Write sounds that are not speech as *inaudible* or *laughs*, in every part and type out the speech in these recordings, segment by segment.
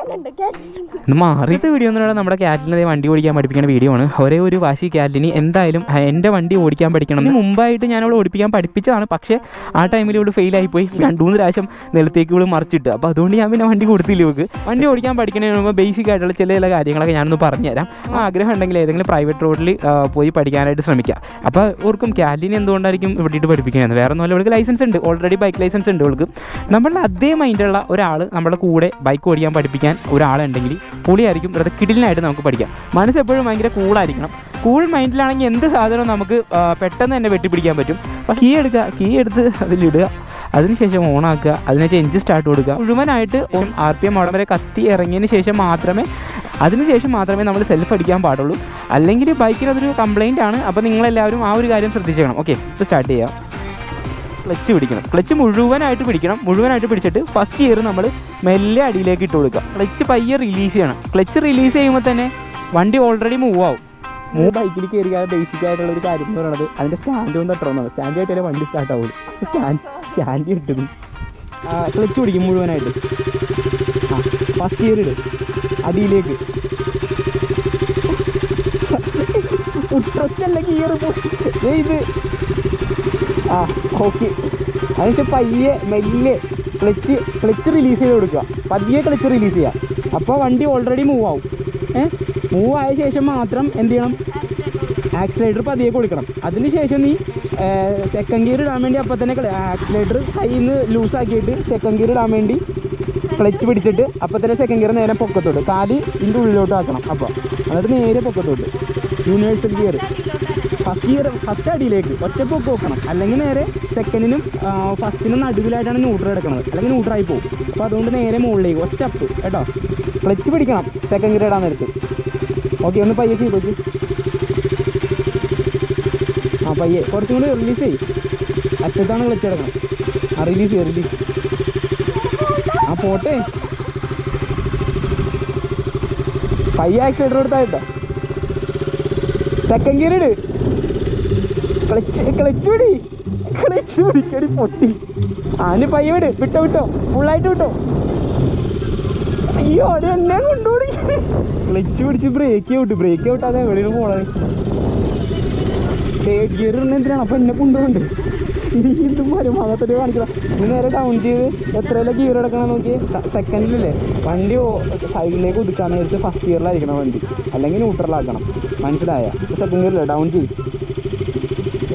ഇന്ന് മാറിയത് വീഡിയോ എന്ന് പറയുന്നത് നമ്മുടെ ക്യാറ്റിനെ വണ്ടി ഓടിക്കാൻ പഠിപ്പിക്കുന്ന വീഡിയോ ആണ്. ഒരേ ഒരു വാശി കാറ്റിന് എന്തായാലും എന്റെ വണ്ടി ഓടിക്കാൻ പഠിക്കണം. ഇതിന് മുമ്പായിട്ട് ഞാൻ അവളെ ഓടിപ്പിക്കാൻ പഠിപ്പിച്ചതാണ്. പക്ഷേ ആ ടൈമിൽ ഇവിടെ ആയിപ്പോയി. രണ്ട് മൂന്ന് പ്രാവശ്യം നിലത്തേക്ക് ഇവിടെ മറിച്ചിട്ട്. അപ്പോൾ അതുകൊണ്ട് ഞാൻ പിന്നെ വണ്ടി കൊടുത്തില്ല ഇവക്ക്. വണ്ടി ഓടിക്കാൻ മുമ്പ് ബേസിക് ആയിട്ടുള്ള ചില ചില കാര്യങ്ങളൊക്കെ ഞാനൊന്ന് പറഞ്ഞുതരാം. ആഗ്രഹം ഉണ്ടെങ്കിൽ ഏതെങ്കിലും പ്രൈവറ്റ് റോഡിൽ പോയി പഠിക്കാനായിട്ട് ശ്രമിക്കുക അപ്പോൾ ഓർക്കും കാലിന് എന്തുകൊണ്ടായിരിക്കും ഇവിടെ ഇട്ട് പഠിപ്പിക്കുന്നത് വേറെ ഒന്നുമല്ല ഇവൾക്ക് ലൈസൻസ് ഉണ്ട്. ഓൾറെഡി ബൈക്ക് ലൈസൻസ് ഉണ്ട് ഇവൾക്ക്. നമ്മളുടെ അതേ മൈൻഡുള്ള ഒരാൾ നമ്മുടെ കൂടെ ബൈക്ക് ഓടിക്കാൻ പഠിപ്പിക്കാൻ ഒരാളുണ്ടെങ്കിൽ പുളിയായിരിക്കും വെറുതെ കിടിലിനായിട്ട് നമുക്ക് പഠിക്കാം. മനസ്സ് എപ്പോഴും ഭയങ്കര കൂളായിരിക്കണം. കൂൾ മൈൻഡിലാണെങ്കിൽ എന്ത് സാധനവും നമുക്ക് പെട്ടെന്ന് തന്നെ വെട്ടിപ്പിടിക്കാൻ പറ്റും. അപ്പോൾ കീ എടുക്കുക കീ എടുത്ത് അതിലിടുക അതിനുശേഷം ഓണാക്കുക അതിനുശേഷം എഞ്ചിൻ സ്റ്റാർട്ട് കൊടുക്കുക. മുഴുവനായിട്ട് ആർ പി എം അവിടെ വരെ കത്തി ഇറങ്ങിയതിന് ശേഷം മാത്രമേ അതിനുശേഷം മാത്രമേ നമ്മൾ സെൽഫ് അടിക്കാൻ പാടുള്ളൂ. അല്ലെങ്കിൽ ബൈക്കിന് അതൊരു കംപ്ലയിന്റ് ആണ്. അപ്പോൾ നിങ്ങളെല്ലാവരും ആ ഒരു കാര്യം ശ്രദ്ധിച്ചേക്കണം. ഓക്കെ ഇപ്പോൾ സ്റ്റാർട്ട് ചെയ്യാം. ക്ലച്ച് പിടിക്കണം ക്ലച്ച് മുഴുവനായിട്ട് പിടിക്കണം മുഴുവനായിട്ട് പിടിച്ചിട്ട് ഫസ്റ്റ് ഗിയർ നമ്മൾ മെല്ലെ അടിയിലേക്ക് ഇട്ട് കൊടുക്കുക ക്ലച്ച് പയ്യെ റിലീസ് ചെയ്യണം ക്ലച്ച് റിലീസ് ചെയ്യുമ്പോൾ തന്നെ വണ്ടി ഓൾറെഡി മൂവ് ആവും മൂവ് ബൈക്കിൽ കയറിയാൽ ബേസിക് ആയിട്ടുള്ള ഒരു കാര്യം എന്ന് പറയുന്നത് അതിന്റെ സ്റ്റാൻഡ് കൊണ്ട് തട്ടണമെന്നാണ് സ്റ്റാൻഡ് ആയിട്ടേ വണ്ടി സ്റ്റാർട്ട് ആവുള്ളൂ സ്റ്റാൻഡ് സ്റ്റാൻഡ് ഇട്ടത് ക്ലച്ച് പിടിക്കും മുഴുവനായിട്ട് ആ ഫസ്റ്റ് ഗിയർ ഇട് അടിയിലേക്ക് ഉട്രസ്റ്റല്ല ഗിയർ ഇത് ആ ഓക്കെ അതിനുശേഷം പയ്യെ മെല്ലെ ക്ലച്ച് ക്ലച്ച് റിലീസ് ചെയ്ത് കൊടുക്കുക. പതിയെ ക്ലച്ച് റിലീസ് ചെയ്യുക അപ്പോൾ വണ്ടി ഓൾറെഡി മൂവ് ആവും. ഏ? മൂവ് ആയ ശേഷം മാത്രം എന്ത് ചെയ്യണം? ആക്സിലേറ്റർ പതിയെ കൊടുക്കണം. അതിനുശേഷം നീ സെക്കൻഡ് ഗിയർ ഇടാൻ വേണ്ടി അപ്പോൾ തന്നെ ആക്സിലേറ്റർ കയ്യിൽ നിന്ന് ലൂസാക്കിയിട്ട് സെക്കൻഡ് ഗിയർ ഇടാൻ വേണ്ടി ക്ലച്ച് പിടിച്ചിട്ട് അപ്പോൾ തന്നെ സെക്കൻഡ് ഗിയർ നേരെ പൊക്കത്തോട്ട്. കാൽ ഇതിന്റെ ഉള്ളിലോട്ട് ആക്കണം. അപ്പോൾ എന്നിട്ട് നേരെ പൊക്കത്തോട്ട്. Universal gear first gear first അടിയിലേക്ക് ഒറ്റപ്പ് പോക്കണം. അല്ലെങ്കിൽ നേരെ സെക്കൻഡിനും ഫസ്റ്റിനും നടുവിലായിട്ടാണ് ന്യൂട്രൽ എടുക്കുന്നത്. അല്ലെങ്കിൽ ന്യൂട്രായി പോകും. അപ്പോൾ അതുകൊണ്ട് നേരെ മുകളിലേക്ക് ഒറ്റപ്പ് കേട്ടോ. ക്ലച്ച് പിടിക്കണം. സെക്കൻഡ് ഗിയർ ഇടാൻ നേരത്ത് ഓക്കെ ഒന്ന് പയ്യെ ചെയ്ത് നോക്കി ആ പയ്യെ. കുറച്ചും കൂടി റിലീസ് ചെയ്യും. അറ്റത്താണ് ക്ലച്ച് എടുക്കണം ആ റിലീസ് ചെയ്യും റിലീസ് ആ പോട്ടെ. പയ്യെ ആക്സിലേറ്റർ കേട്ടോ സെക്കൻഡ് ഗിയർ ഇട്. ക്ലച്ച് ക്ലച്ച് പിടി ക്ലച്ച് പിടിക്കടി പൊട്ടി. ആന് പയ്യ വിട് വിട്ടോ വിട്ടോ. ഫുള്ളായിട്ട് വിട്ടോ. അയ്യോ അത് എന്നെ കൊണ്ടുപോടി ക്ലച്ച് പിടിച്ച് ബ്രേക്ക് ഔട്ട് ബ്രേക്ക് ഔട്ട് അതെ എവിടെയാണ് പോണത് തേർഡ് ഗിയർ ഇടുന്ന എന്തിനാണ്? അപ്പം എന്നെ കൊണ്ടുപോകണ്ട്. നീ ഇതും ഭാഗത്തോട്ട് കാണിക്കണം? നീ നേരെ ഡൗൺ ചെയ്ത് എത്രയല്ല ഗിയർ എടുക്കണം നോക്കി സെക്കൻഡിലല്ലേ വണ്ടി സൈഡിലേക്ക് ഒതുക്കാൻ നേരത്ത് ഫസ്റ്റ് ഗിയറിലായിരിക്കണം വണ്ടി. അല്ലെങ്കിൽ ന്യൂട്രലാക്കണം മനസ്സിലായ? സെക്കൻഡ് ഗിയറില്ല ഡൗൺ ചെയ്യും.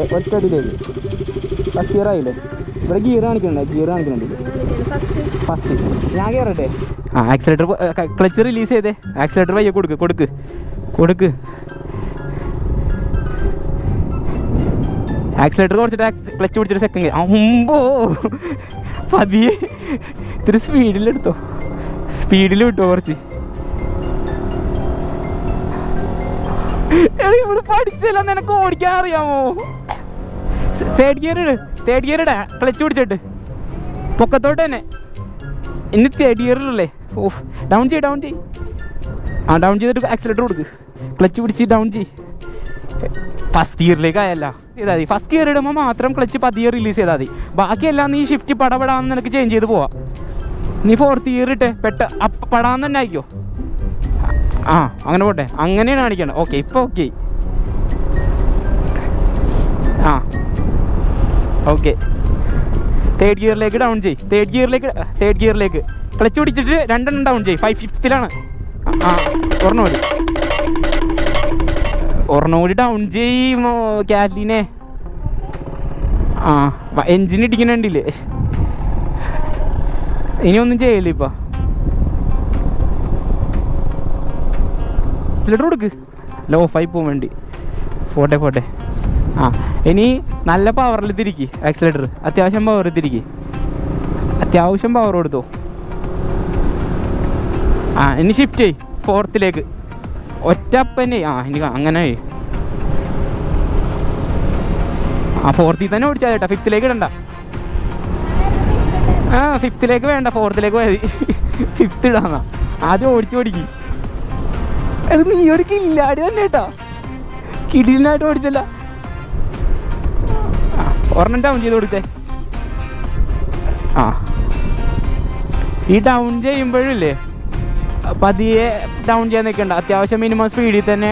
ഒറ്റടിയിലേക്ക് ഫസ്റ്റ് ഗിയർ ആയില്ലേ? ഇവിടെ ഗിയർ കാണിക്കണ്ടേ ഗിയർ കാണിക്കണ്ടേ ഫസ്റ്റ് ഞാൻ കയറട്ടെ ആ ആക്സിലേറ്റർ ക്ലച്ച് റിലീസ് ചെയ്തേ. ആക്സിലേറ്റർ വയ്യ കൊടുക്ക്. കൊടുക്ക്. കൊടുക്ക്. ആക്സിലേറ്റർ കുറച്ചിട്ട് ക്ലച്ച് പിടിച്ചിട്ട് സെക്കൻഡ് അമ്പോ പതിയെ. ഇത്തിരി സ്പീഡിലെടുത്തോ സ്പീഡിൽ വിട്ടോ കുറച്ച്. എടാ ഇവിടെ പഠിച്ചല്ല നിനക്ക് ഓടിക്കാൻ അറിയാമോ? തേർഡ് ഗിയർ ഇട് തേർഡ് ഗിയർ ഇടാ. ക്ലച്ച് പിടിച്ചിട്ട്. പൊക്കത്തോട്ട് തന്നെ. ഇനി തേർഡ് ഗിയർ ഇടല്ലേ? ഓ ഡൗൺ ചെയ് ഡൗൺ ചെയ് ആ ഡൗൺ ചെയ്തിട്ട് ആക്സിലേറ്റർ കൊടുക്ക്. ക്ലച്ച് പിടിച്ച് ഡൗൺ ചെയ് ഫസ്റ്റ് ഗിയറിലേക്ക് ആയല്ല. ചെയ്താൽ മതി. ഫസ്റ്റ് ഗിയർ ഇടുമ്പോൾ മാത്രം ക്ലച്ച് പതിയെ റിലീസ് ചെയ്താൽ മതി. ബാക്കിയെല്ലാം നീ ഷിഫ്റ്റ് പടപടാന്ന് നിനക്ക് ചേഞ്ച് ചെയ്ത് പോവാം. നീ ഫോർത്ത് ഗിയർ ഇട്ടെ പെട്ട പടാന്ന് തന്നെ ആയിക്കോ. ആ അങ്ങനെ പോട്ടെ. അങ്ങനെയാണ് കാണിക്കണം. ഓക്കെ ഇപ്പോൾ ഓക്കെ ആ. ഓക്കെ തേർഡ് ഗിയറിലേക്ക് ഡൗൺ ചെയ് തേർഡ് ഗിയറിലേക്ക് തേർഡ് ഗിയറിലേക്ക് ക്ലച്ച് പിടിച്ചിട്ട് രണ്ടെണ്ണം ഡൗൺ ചെയ് ഫൈവ് ഫിഫ്ത്തിലാണ് ആ ഒരെണ്ണം കൂടി. ഡൗൺ ചെയ് കാറ്റിനെ ആ എൻജിൻ ഇടിക്കുന്നുണ്ടില്ലേ ഇനി ഒന്നും ചെയ്യില്ല ഇപ്പം. സിലിണ്ടർ കൊടുക്ക്. ലോ ഫൈവ് പോകാൻ വേണ്ടി. പോട്ടെ പോട്ടെ. ആ ഇനി നല്ല പവറിൽ തിരിക്ക് ആക്സിലേറ്റർ അത്യാവശ്യം പവർ തിരിക്ക്. അത്യാവശ്യം പവർ കൊടുത്തോ. ആ ഇനി ഷിഫ്റ്റ് ചെയ് ഫോർത്തിലേക്ക് ഒറ്റപ്പന്നെ ആ ഇനി അങ്ങനെ ആ ഫോർത്തിൽ തന്നെ ഓടിച്ചാൽ കേട്ടോ ഫിഫ്ത്തിലേക്ക് ഇടണ്ട. ആ ഫിഫ്ത്തിലേക്ക് വേണ്ട ഫോർത്തിലേക്ക് മതി. *laughs* ഫിഫ്ത്ത് ഇടാന്നാ ആദ്യം ഓടിച്ചു ഓടിക്കും എടാ നീ ഒരു കില്ലാടി തന്നെ കേട്ടോ. കിടിലിനായിട്ട് ഓടിച്ചല്ല. ഒരെണ്ണം ഡൗൺ ചെയ്ത് കൊടുത്തേ. ആ. ഈ ഡൗൺ ചെയ്യുമ്പോഴില്ലേ പതിയെ ഡൗൺ ചെയ്യാൻ നിൽക്കണ്ട അത്യാവശ്യം മിനിമം സ്പീഡിൽ തന്നെ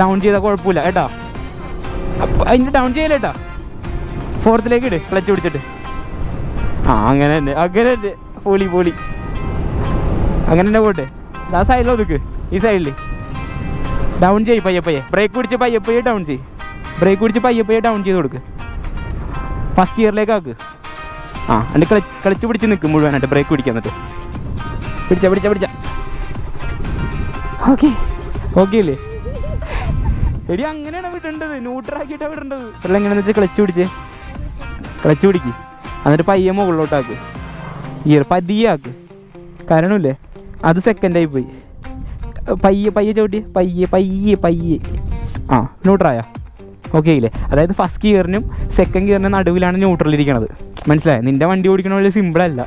ഡൗൺ ചെയ്താൽ കുഴപ്പമില്ല കേട്ടോ. അതിന്റെ ഡൗൺ ചെയ്യല കേട്ടോ. ഫോർത്തിലേക്ക് ഇട് ക്ലച്ച് പിടിച്ചിട്ട്. ആ അങ്ങനെ തന്നെ അങ്ങനെ തന്നെ. പോളി പോളി. അങ്ങനെ തന്നെ പോട്ടെ. ആ സൈഡിൽ ഒതുക്ക് ഈ സൈഡിൽ ഡൗൺ ചെയ്യ് പയ്യെ പയ്യെ. ബ്രേക്ക് പിടിച്ച് പയ്യെ പയ്യെ ഡൗൺ ചെയ്യ്. ബ്രേക്ക് പിടിച്ച് പയ്യെ പയ്യെ ഡൗൺ ചെയ്ത് കൊടുക്ക്. ഫസ്റ്റ് ഗിയറിലേക്ക് ആക്ക്. ആ എന്നിട്ട് കളി കളിച്ച് പിടിച്ച് നിൽക്കും മുഴുവനായിട്ട് ബ്രേക്ക് പിടിക്കാൻ എന്നിട്ട്. പിടിച്ച പിടിച്ച പിടിച്ച. ഓക്കെ ഓക്കെ അല്ലേ എടി അങ്ങനെയാണ് വിടേണ്ടത്. ന്യൂട്രാക്കിയിട്ടാണ് വിടേണ്ടത്. ഇവിടെ എങ്ങനെയാണെന്ന് വെച്ചാൽ കളിച്ച് പിടിച്ച്. കളിച്ച് പിടിക്ക്. എന്നിട്ട് പയ്യെ മുകളിലോട്ടാക്ക് ഗിയർ പതിയാക്ക് കാരണമില്ലേ അത് സെക്കൻഡായി പോയി. പയ്യെ പയ്യെ ചവിട്ടി. പയ്യെ പയ്യെ പയ്യെ. ആ ന്യൂട്രായ ഓക്കെ ഇല്ലേ? അതായത് ഫസ്റ്റ് ഗിയറിനും സെക്കൻഡ് ഗിയറിനും നടുവിലാണ് ന്യൂട്രൽ ഇരിക്കണത്. മനസ്സിലായോ? നിന്റെ വണ്ടി ഓടിക്കണ വലിയ സിമ്പിളല്ല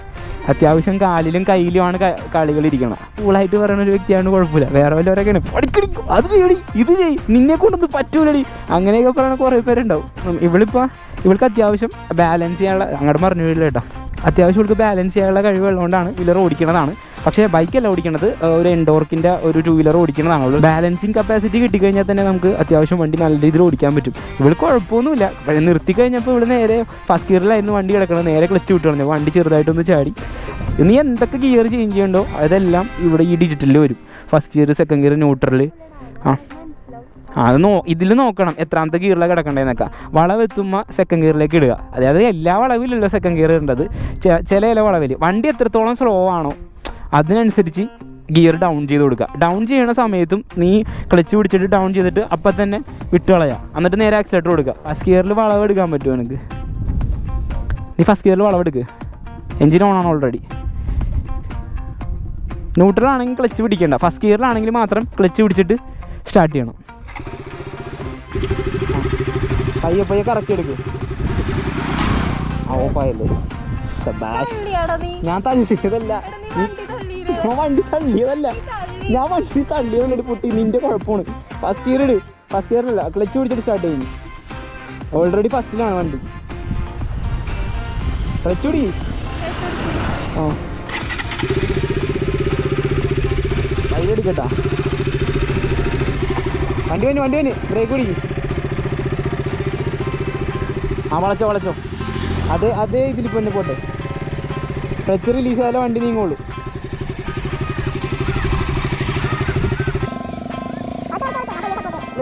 അത്യാവശ്യം കാലിലും കയ്യിലുമാണ് കളികൾ ഇരിക്കണം കൂളായിട്ട് പറയുന്ന ഒരു വ്യക്തിയാണ് കുഴപ്പമില്ല. വേറെ വല്ലവരൊക്കെയാണ് പഠിക്കടി അത് ചെയ്യടി ഇത് ചെയ് നിന്നെ കൊണ്ടൊന്ന് പറ്റൂലടി. അങ്ങനെയൊക്കെ പറയുന്ന കുറേ പേരുണ്ടാവും. ഇവളിപ്പോൾ ഇവൾക്ക് അത്യാവശ്യം ബാലൻസ് ചെയ്യാനുള്ള അങ്ങോട്ട് പറഞ്ഞു കേട്ടോ. അത്യാവശ്യം ഇവൾക്ക് ബാലൻസ് ചെയ്യാനുള്ള കഴിവുള്ളതുകൊണ്ടാണ് ഇവർ ഓടിക്കണതാണ്. പക്ഷേ ബൈക്കല്ല ഓടിക്കണത്. ഒരു എൻഡോർക്കിന്റെ ഒരു ടൂ വീലർ ഓടിക്കണതാണുള്ളൂ ബാലൻസിങ് കപ്പാസിറ്റി കിട്ടിക്കഴിഞ്ഞാൽ തന്നെ നമുക്ക് അത്യാവശ്യം വണ്ടി നല്ല രീതിയിൽ ഓടിക്കാൻ പറ്റും. ഇവിടെ കുഴപ്പമൊന്നുമില്ല. പക്ഷേ നിർത്തി കഴിഞ്ഞപ്പോൾ ഇവിടെ നേരെ ഫസ്റ്റ് ഗിയറിലായിരുന്നു വണ്ടി കിടക്കണം നേരെ ക്ലച്ച് വിട്ടു വണ്ടി ചെറുതായിട്ടൊന്ന് ചാടി. നീ എന്തൊക്കെ ഗിയർ ചേഞ്ച് ചെയ്യണ്ടോ? അതെല്ലാം ഇവിടെ ഈ ഡിജിറ്റലിൽ വരും. First gear second gear neutral ആ. ആ, അത് നോ ഇതിൽ നോക്കണം. എത്രാമത്തെ ഗിയറിലാണ് കിടക്കേണ്ടതെന്നൊക്കെ വളവെത്തുമ്പോൾ സെക്കൻഡ് ഗിയറിലേക്ക് ഇടുക. അതായത് എല്ലാ വളവിലുള്ള സെക്കൻഡ് ഗിയർ ഇടേണ്ടത്. ചില ചില വളവിൽ വണ്ടി എത്രത്തോളം സ്ലോ ആണോ അതിനനുസരിച്ച് ഗിയർ ഡൗൺ ചെയ്ത് കൊടുക്കുക. ഡൗൺ ചെയ്യുന്ന സമയത്തും നീ ക്ലച്ച് പിടിച്ചിട്ട് ഡൗൺ ചെയ്തിട്ട് അപ്പം തന്നെ വിട്ട് കളയുക എന്നിട്ട് നേരെ ആക്സിലേറ്റർ കൊടുക്കുക. ഫസ്റ്റ് ഗിയറിൽ വളവ് എടുക്കാൻ പറ്റുമോ എനിക്ക് നീ ഫസ്റ്റ് ഗിയറിൽ വളവെടുക്ക് എഞ്ചിൻ ഓൺ ആണ് ഓൾറെഡി ന്യൂട്രലാണെങ്കിൽ ക്ലച്ച് പിടിക്കേണ്ട. ഫസ്റ്റ് ഗിയറിലാണെങ്കിൽ മാത്രം ക്ലച്ച് പിടിച്ചിട്ട് സ്റ്റാർട്ട് ചെയ്യണം. പയ്യെ പയ്യെ കറക്കി എടുക്ക്. ആ ഓപ്പായല്ലേ ഞാൻ തന്നെ നീ? ഞാൻ തള്ളിയതല്ല ഞാൻ വണ്ടി തള്ളിയതല്ല. തള്ളി. ഞാൻ വണ്ടി തള്ളിയതല്ല പൊട്ടി നിന്റെ കുഴപ്പമാണ്. ഫസ്റ്റ് ഇയർ ഇട്. ഫസ്റ്റ് ഇയർ അല്ല ക്ലച്ച് പിടിച്ചിട്ട് സ്റ്റാർട്ട് ചെയ്യുന്നു ഓൾറെഡി ഫസ്റ്റിലാണ് വണ്ടി. ക്ലച്ച് പിടി. ആ. വഴി എടുക്കട്ടാ. വണ്ടി വന്നു വണ്ടി വന്നു. ബ്രേക്ക് പിടിക്കും. ആ വളച്ചോ വളച്ചോ. അതേ അതേ ഇതിലിപ്പോ തന്നെ പോട്ടെ. ക്ലച്ച് റിലീസ് ആയാലും വണ്ടി നീങ്ങുള്ളൂ.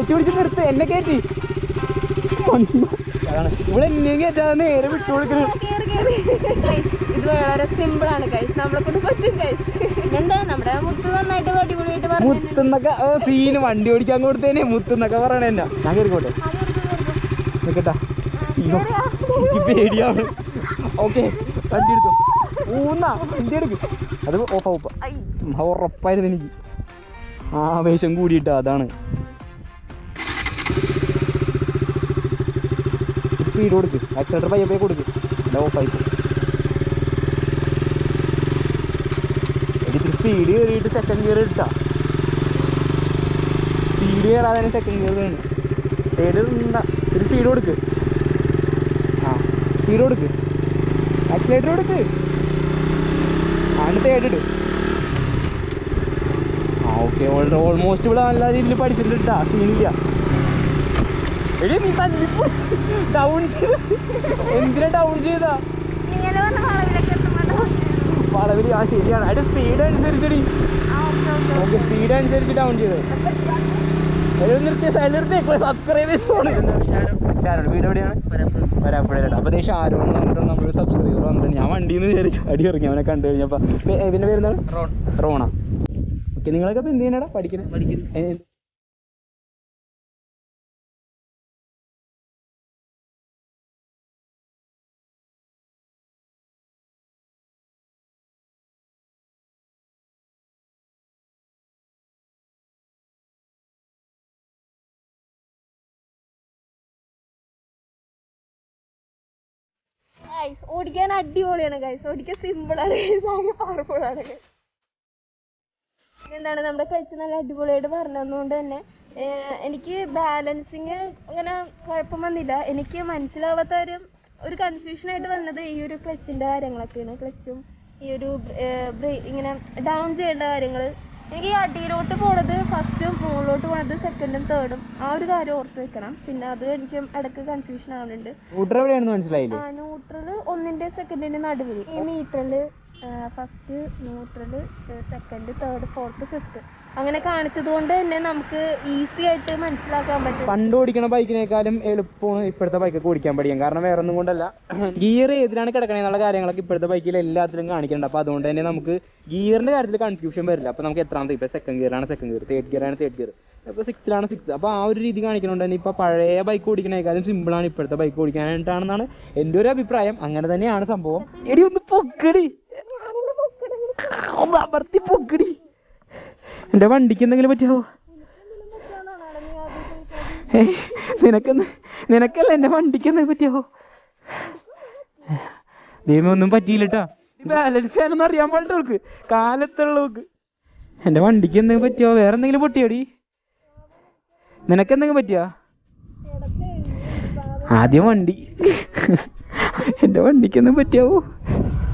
ക്ലച്ച് പിടിച്ച് നിർത്ത് എന്നെ കയറ്റി ഇവിടെ എന്നെ കയറ്റാതെ നേരെ വിട്ടു കേറ്. ഇത് വളരെ സിമ്പിൾ ആണ് കൈസ് നമ്മളെ കൊണ്ട് പറ്റും കൈസ് എന്താ നമ്മുടെ മുത്ത് നന്നായിട്ട് അടിപൊളിയായിട്ട് പറഞ്ഞു മുത്തെന്നൊക്കെ സീന് വണ്ടി ഓടിക്കാൻ കൊടുത്തേനെ മുത്തുന്നൊക്കെ പറയണ എന്നാ. ഞാൻ കയറിക്കോട്ടെ നിക്കട്ടാ. എനിക്ക് പേടിയാണ്. ഓക്കെ വണ്ടി എടുത്തു. ഊന്നാ വണ്ടി എടുക്ക്. അത് ഓഫ് ഓഫ്. ഉറപ്പായിരുന്നു എനിക്ക്. ആവേശം കൂടിയിട്ടാ അതാണ്. സ്പീഡ് കൊടുക്ക്. ആക്സിലേറ്റർ പയ്യെ പയ്യെ കൊടുക്ക്. അല്ല ഓഫായി എനിക്ക് സ്പീഡ് കയറിയിട്ട് സെക്കൻഡ് ഗിയർ ഇട്ടാ സ്പീഡ് കയറാതെ സെക്കൻഡ് ഗിയർ വേണം. സൈഡ് ഉണ്ടാ ഒരു സ്പീഡ് കൊടുക്ക്. ആ സ്പീഡ് കൊടുക്ക്. ആക്സിലേറ്റർ കൊടുക്ക്. ആണ് തേടിട്ട് ആ ഓക്കെ ഓൾമോസ്റ്റ് ഇവിടെ നല്ല രീതിയിൽ പഠിച്ചിട്ടുണ്ട് സീനില്ല എടി നീ തല്ലിപ്പോ ഡൗൺ എന്തിനാ ഡൗൺ ചെയ്താ? വളവിൽ ആ ശരിയാണ്. അതിന്റെ സ്പീഡ് അനുസരിച്ചടി. ഓക്കെ സ്പീഡ് അനുസരിച്ച് ഡൗൺ ചെയ്ത്. നിർത്തിയ സൈഡ് നിർത്തിയ. സബ്സ്ക്രൈബേഴ്സ് ഷാരോൺ വീട് എവിടെയാണ്? വരാപ്പുഴയിലാണ് അപ്പോൾ ദേ ഷാരോൺ എന്ന് പറഞ്ഞിട്ട് നമ്മൾ സബ്സ്ക്രൈബർ വന്നിട്ടുണ്ട്. ഞാൻ വണ്ടിയിൽ നിന്ന് കയറി ചാടി ഇറങ്ങി. അവനെ കണ്ടു കഴിഞ്ഞപ്പോൾ പിന്നെ പേരെന്താണ്? റോണ. ഓക്കെ നിങ്ങളൊക്കെ ഇപ്പം എന്ത് ചെയ്യാനാടാ പഠിക്കുന്നത് പഠിക്കുന്നത് ഗൈസ് ഓടിക്കാൻ അടിപൊളിയാണ് ഗൈസ് ഓടിക്കാൻ സിമ്പിൾ ആണ് ഗൈസ് ആകെ ആണ്. guys. എന്താണ് നമ്മുടെ കഴിച്ച് നല്ല അടിപൊളിയായിട്ട് പറഞ്ഞതുകൊണ്ട് തന്നെ എനിക്ക് ബാലൻസിങ് അങ്ങനെ കുഴപ്പം വന്നില്ല. എനിക്ക് മനസ്സിലാവാത്ത ഒരു ഒരു കൺഫ്യൂഷൻ ആയിട്ട് വന്നത് ഈ ഒരു ക്ലച്ചിന്റെ കാര്യങ്ങളൊക്കെയാണ്. ക്ലച്ചും ഈ ഒരു ഇങ്ങനെ ഡൗൺ ചെയ്യേണ്ട കാര്യങ്ങൾ എനിക്ക് ഈ അടിയിലോട്ട് പോണത് ഫസ്റ്റും മുകളിലോട്ട് പോണത് സെക്കൻഡും തേർഡും ആ ഒരു കാര്യം ഓർത്ത് വെക്കണം. പിന്നെ അത് എനിക്ക് ഇടയ്ക്ക് കൺഫ്യൂഷൻ ആവുന്നുണ്ട്. സ്കൂട്ടർ എവിടെയാണെന്ന് മനസ്സിലായില്ലേ? ന്യൂട്രൽ ഒന്നിന്റെ സെക്കൻഡിന്റെ നടുവിൽ. ഈ മീറ്ററിൽ first neutral second third fourth fifth അങ്ങനെ കാണിച്ചത് കൊണ്ട് തന്നെ നമുക്ക് ഈസി ആയിട്ട് മനസ്സിലാക്കാൻ പറ്റും. പണ്ട് ഓടിക്കണ ബൈക്കിനേക്കാളും എളുപ്പമാണ് ഇപ്പോഴത്തെ ബൈക്കൊക്കെ ഓടിക്കാൻ പഠിക്കാൻ. കാരണം വേറെ ഒന്നും കൊണ്ടല്ല. ഗിയർ ഏതിലാണ് കിടക്കണേ എന്നുള്ള കാര്യങ്ങളൊക്കെ ഇപ്പോഴത്തെ ബൈക്കിൽ എല്ലാത്തിലും കാണിക്കുന്നുണ്ട്. അപ്പോൾ അതുകൊണ്ട് തന്നെ നമുക്ക് ഗിയറിന്റെ കാര്യത്തിൽ കൺഫ്യൂഷൻ വരില്ല. അപ്പോൾ നമുക്ക് എത്രാമത്തെ? ഇപ്പോൾ സെക്കൻഡ് ഗിയറാണ് സെക്കൻഡ് ഗിയർ തേർഡ് ഗിയറാണ് തേർഡ് ഗിയർ ഇപ്പോൾ സിക്സ്ത്തിലാണ് സിക്സ് അപ്പോൾ ആ ഒരു രീതി കാണിക്കുന്നുണ്ട്. തന്നെ ഇപ്പോൾ പഴയ ബൈക്ക് ഓടിക്കണേക്കാളും സിമ്പിൾ ആണ് ഇപ്പോഴത്തെ ബൈക്ക് ഓടിക്കാനായിട്ടാണെന്നാണ് എന്റെ ഒരു അഭിപ്രായം. അങ്ങനെ തന്നെയാണ് സംഭവം. എടി ഒന്ന് പൊക്കടി. ഒന്ന് അമർത്തി പൊക്കടി. എന്റെ വണ്ടിക്ക് എന്തെങ്കിലും പറ്റിയോ? നിനക്കെന്ന് നിനക്കല്ല എന്റെ വണ്ടിക്ക് എന്തെങ്കിലും പറ്റിയോ? ദൈവം ഒന്നും പറ്റിയില്ലട്ടാ. ബാലൻസ് ചെയ്യാനൊന്നും അറിയാൻ പാടില്ല അവൾക്ക്. കാലത്തുള്ളവക്ക് എന്റെ വണ്ടിക്ക് എന്തെങ്കിലും പറ്റിയോ? വേറെ എന്തെങ്കിലും പൊട്ടിയോടി? നിനക്ക് എന്തെങ്കിലും പറ്റിയോ? ആദ്യം വണ്ടി. എന്റെ വണ്ടിക്ക് എന്തെങ്കിലും പറ്റിയാവോ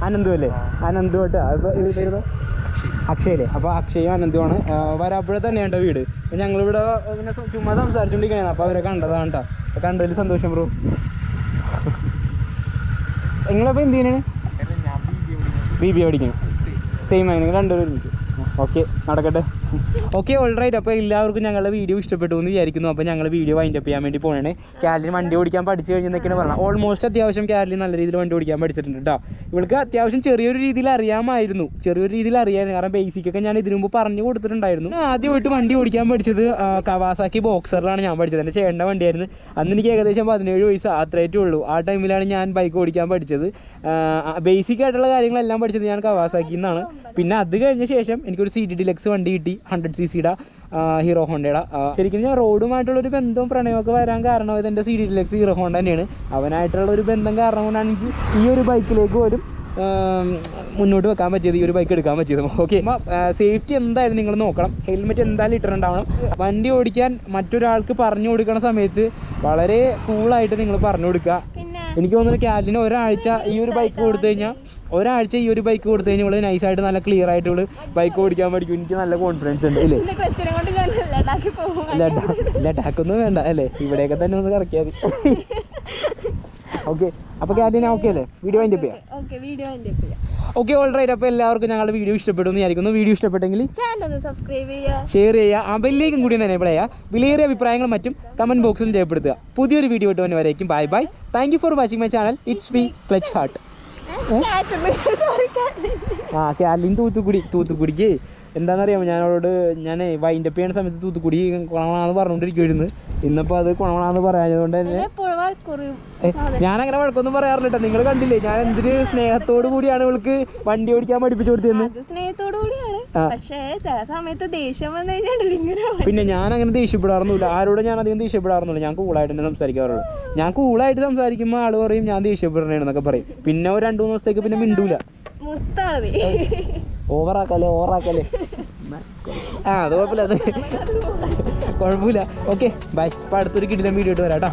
അനന്തു അല്ലേ അനന്തു കേട്ടോ അക്ഷയല്ലേ? അപ്പോൾ അക്ഷയും അനന്തുമാണ് വരാപ്പുഴ തന്നെയാണ് വീട്? അപ്പോൾ ഞങ്ങളിവിടെ ഇങ്ങനെ ചുമ്മാ സംസാരിച്ചുകൊണ്ടിരിക്കുകയാണ് അപ്പോൾ അവരെ കണ്ടതാണ് കേട്ടോ അപ്പോൾ കണ്ടതിൽ സന്തോഷം ബ്രോ. നിങ്ങളപ്പോൾ എന്ത് ചെയ്യണേ ബി ബി പഠിക്കണം സെയിം ആയി നിങ്ങൾ രണ്ടുപേരും ഒരുമിച്ച്. ഓക്കെ നടക്കട്ടെ. ഓക്കെ ഓൾറൈറ്റ് അപ്പോൾ എല്ലാവർക്കും ഞങ്ങളുടെ വീഡിയോ ഇഷ്ടപ്പെട്ടു എന്ന് വിചാരിക്കുന്നു. അപ്പോൾ ഞങ്ങൾ വീഡിയോ വൈൻഡ് അപ്പ് ചെയ്യാൻ വേണ്ടി പോകണേ കാലിന് വണ്ടി ഓടിക്കാൻ പഠിച്ചു കഴിഞ്ഞെന്നൊക്കെയാണ് പറഞ്ഞത്. ഓൾമോസ്റ്റ് അത്യാവശ്യം കാലിന് നല്ല രീതിയിൽ വണ്ടി ഓടിക്കാൻ പഠിച്ചിട്ടുണ്ട് കേട്ടോ ഇവൾക്ക് അത്യാവശ്യം ചെറിയൊരു രീതിയിൽ അറിയാമായിരുന്നു. ചെറിയൊരു രീതിയിൽ അറിയാമായിരുന്നു. കാരണം ബേസിക് ഒക്കെ ഞാൻ ഇതിനു മുമ്പ് പറഞ്ഞു കൊടുത്തിട്ടുണ്ടായിരുന്നു. ആദ്യമായിട്ട് വണ്ടി ഓടിക്കാൻ പഠിച്ചത് കവാസാക്കി ബോക്സറിലാണ് ഞാൻ പഠിച്ചത്. എന്റെ ചേട്ടന്റെ വണ്ടിയായിരുന്നു. അന്ന് എനിക്ക് ഏകദേശം പതിനേഴ് വയസ്സ് അത്രയേറ്റേ ഉള്ളൂ. ആ ടൈമിലാണ് ഞാൻ ബൈക്ക് ഓടിക്കാൻ പഠിച്ചത്. ബേസിക് ആയിട്ടുള്ള കാര്യങ്ങളെല്ലാം പഠിച്ചത് ഞാൻ കവാസാക്കി എന്നാണ് പിന്നെ അത് കഴിഞ്ഞ ശേഷം എനിക്കൊരു സി ഡി ഡിലക്സ് വണ്ടി കിട്ടി ഹൺഡ്രഡ് സി സിയുടെ ഹീറോ ഹോണ്ടയുടെ ശരിക്കും ഞാൻ റോഡുമായിട്ടുള്ള ഒരു ബന്ധവും പ്രണയമൊക്കെ വരാൻ കാരണം ഇത് എന്റെ C D deluxe Hero Honda തന്നെയാണ്. അവനായിട്ടുള്ള ഒരു ബന്ധം കാരണം കൊണ്ടാണ് എനിക്ക് ഈ ഒരു ബൈക്കിലേക്ക് പോലും മുന്നോട്ട് വെക്കാൻ പറ്റിയത് ഈ ഒരു ബൈക്ക് എടുക്കാൻ പറ്റിയത്. ഓക്കെ സേഫ്റ്റി എന്തായാലും നിങ്ങൾ നോക്കണം. ഹെൽമെറ്റ് എന്തായാലും ഇട്ടിട്ടുണ്ടാവണം. വണ്ടി ഓടിക്കാൻ മറ്റൊരാൾക്ക് പറഞ്ഞു കൊടുക്കുന്ന സമയത്ത് വളരെ കൂളായിട്ട് നിങ്ങൾ പറഞ്ഞു കൊടുക്കുക. എനിക്ക് തോന്നുന്നു കാലിന് ഒരാഴ്ച ഈ ഒരു ബൈക്ക് കൊടുത്തു കഴിഞ്ഞാൽ ഒരാഴ്ച ഈ ഒരു ബൈക്ക് കൊടുത്തു കഴിഞ്ഞാൽ ഇവൾ നൈസായിട്ട് നല്ല ക്ലിയർ ആയിട്ട് ഇവൾ ബൈക്ക് ഓടിക്കാൻ പഠിക്കും. എനിക്ക് നല്ല കോൺഫിഡൻസ് ഉണ്ട് അല്ലേ ലഡാക്ക് ലഡാക്കൊന്നും വേണ്ട അല്ലേ? ഇവിടെയൊക്കെ തന്നെ ഒന്ന് കറക്കിയാൽ മതി. *laughs* ഓക്കെ അപ്പൊ കാലിന് ഓക്കെ അല്ലേ? വീഡിയോ അതിന്റെ ഓക്കെ വീഡിയോ എന്റെ ഓക്കെ ഓൾറൈറ്റ് അപ്പോൾ എല്ലാവർക്കും ഞങ്ങളുടെ വീഡിയോ ഇഷ്ടപ്പെടും വിചാരിക്കുന്നു. വീഡിയോ ഇഷ്ടപ്പെട്ടെങ്കിൽ ചാനൽ ഒന്ന് സബ്സ്ക്രൈബ് ചെയ്യുക. ഷെയർ ചെയ്യുക. ആ ബെല്ലേക്കും കൂടി തന്നെ ഇവിടെ ചെയ്യുക. വിലയേറിയ അഭിപ്രായങ്ങളും മറ്റും കമന്റ് ബോക്സിൽ രേഖപ്പെടുത്തുക. പുതിയൊരു വീഡിയോ ഇട്ട് തന്നെ വരേക്കും bye bye thank you for watching my channel it's B clutch heart ആ കാലിൻ തൂത്തുക്കുടി തൂത്തുക്കുടിക്ക്. എന്താണെന്നറിയാമോ? ഞാൻ അവളോട് ഞാൻ വൈൻഡ് അപ്പ് ചെയ്യുന്ന സമയത്ത് തൂത്തുക്കുടി കുണമണാന്ന് പറഞ്ഞുകൊണ്ടിരിക്കുമായിരുന്നു ഇന്നിപ്പോൾ അത് കുണമണാന്ന് പറയാഞ്ഞതുകൊണ്ട് തന്നെ ഞാനങ്ങനെ ഞാൻ അങ്ങനെ വഴക്കൊന്നും പറയാറില്ല കേട്ടോ നിങ്ങൾ കണ്ടില്ലേ? ഞാൻ എന്തൊരു സ്നേഹത്തോടു കൂടിയാണ് ഇവൾക്ക് വണ്ടി ഓടിക്കാൻ പഠിപ്പിച്ചു കൊടുത്തിരുന്നത് സ്നേഹത്തോടു കൂടിയാണ്. പക്ഷേ ചില സമയത്ത് ദേഷ്യം വന്നു കഴിഞ്ഞാൽ പിന്നെ ഞാൻ അങ്ങനെ ദേഷ്യപ്പെടാറൊന്നുമില്ല. ആരോട് ഞാൻ അധികം ദേഷ്യപ്പെടാറൊന്നുമില്ല. ഞാൻ കൂളായിട്ട് തന്നെ സംസാരിക്കാറുള്ളൂ. ഞാൻ കൂളായിട്ട് സംസാരിക്കുമ്പോൾ ആൾ പറയും ഞാൻ ദേഷ്യപ്പെടണേന്നൊക്കെ പറയും. പിന്നെ ഒരു രണ്ടു മൂന്ന് ദിവസത്തേക്ക് പിന്നെ മിണ്ടൂല. മുത്താണ്. ഓവറാക്കല്ലേ ഓവറാക്കല്ലേ. ആ അത് കുഴപ്പമില്ല അത് കുഴപ്പമില്ല. ഓക്കെ ബൈ അപ്പോൾ അടുത്തൊരു കിടിലം വീഡിയോ ഇട്ട് വരാം കേട്ടോ